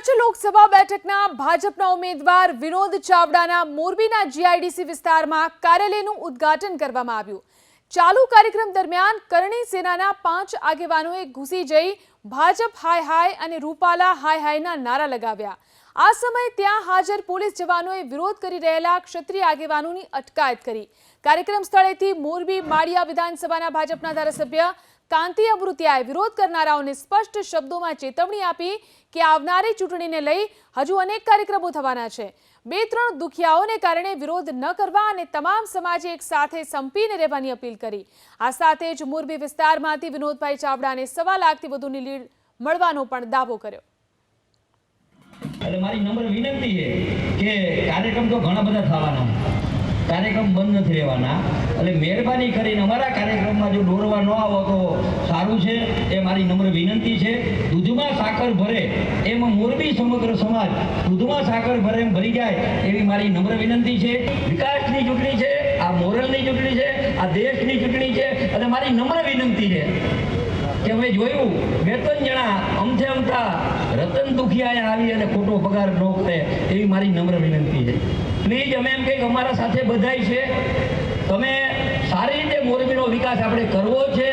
કચ્છ લોકસભા બેઠકના ભાજપના ઉમેદવાર વિનોદ ચાવડાના મોરબીના જીઆઈડીસી વિસ્તારમાં કાર્યાલયનું ઉદ્ઘાટન કરવામાં આવ્યું. ચાલુ કાર્યક્રમ દરમિયાન કરણી સેનાના પાંચ આગેવાનોએ ઘૂસી જઈ ભાજપ હાય હાય અને રૂપાલા હાય હાયના નારા લગાવ્યા. આ સમયે ત્યાં હાજર પોલીસ જવાનોએ વિરોધ કરી રહેલા ક્ષત્રિય આગેવાનોની અટકાયત કરી. કાર્યક્રમ સ્થળેથી મોરબી માળિયા વિધાનસભાના ભાજપના ધારાસભ્ય કાંતિ અમૃતિયાએ વિરોધ કરનારાઓને સ્પષ્ટ શબ્દોમાં ચેતવણી આપી કે આવનારી ચૂંટણીને લઈ હજુ અનેક કાર્યક્રમો થવાના છે. બે ત્રણ દુખિયાઓને કારણે વિરોધ ન કરવા અને તમામ સમાજે એક સાથે સંપીને રહેવાની અપીલ કરી. આ સાથે જ મોરબી વિસ્તારમાંથી વિનોદભાઈ ચાવડાને સવા લાખથી વધુની લીડ મળવાનો પણ દાવો કર્યો. એટલે મારી નંબર વિનંતી છે કે કાર્યક્રમ તો ઘણા બધા થવાના કાર્યક્રમ બંધ નથી રહેવાના. એટલે મહેરબાની કરીને અમારા કાર્યક્રમમાં જો દોરવા ન આવો તો સારું છે. એ મારી નમ્ર વિનંતી છે. દૂધમાં સાકર ભરે એમ મોરબી સમગ્ર સમાજ દૂધમાં સાકર ભરે એમ ભરી જાય એવી મારી નમ્ર વિનંતી છે. વિકાસની ચૂંટણી છે, આ મોરલની ચૂંટણી છે, આ દેશની ચૂંટણી છે અને મારી નમ્ર વિનંતી છે કે મેં જોયું, બે ત્રણ જણા અમથે અમથા રતન દુખિયાએ આવી અને ખોટો પગાર ન એવી મારી નમ્ર વિનંતી છે. પ્લીઝ, અમે એમ કંઈક અમારા સાથે બધાય છે. તમે વિકાસ આપણે કરવો છે,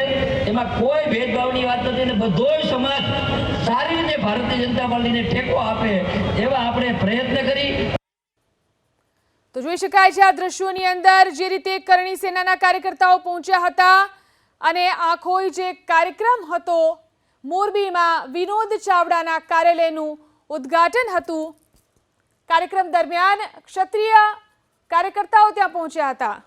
એમાં કોઈ ભેદભાવની વાત નથી અને સમાજ સારી રીતે ભારતીય જનતા પાર્ટીને ટેકો આપે એવા આપણે પ્રયત્ન કરી. તો જોઈ શકાય છે આ દ્રશ્યોની અંદર જે રીતે કરણી સેનાના કાર્યકર્તાઓ પહોંચ્યા હતા અને આખો જે કાર્યક્રમ હતો, મોરબીમાં વિનોદ ચાવડાના કાર્યાલયનું ઉદ્ઘાટન હતું. કાર્યક્રમ દરમિયાન ક્ષત્રિય કાર્યકર્તાઓ ત્યાં પહોંચ્યા હતા.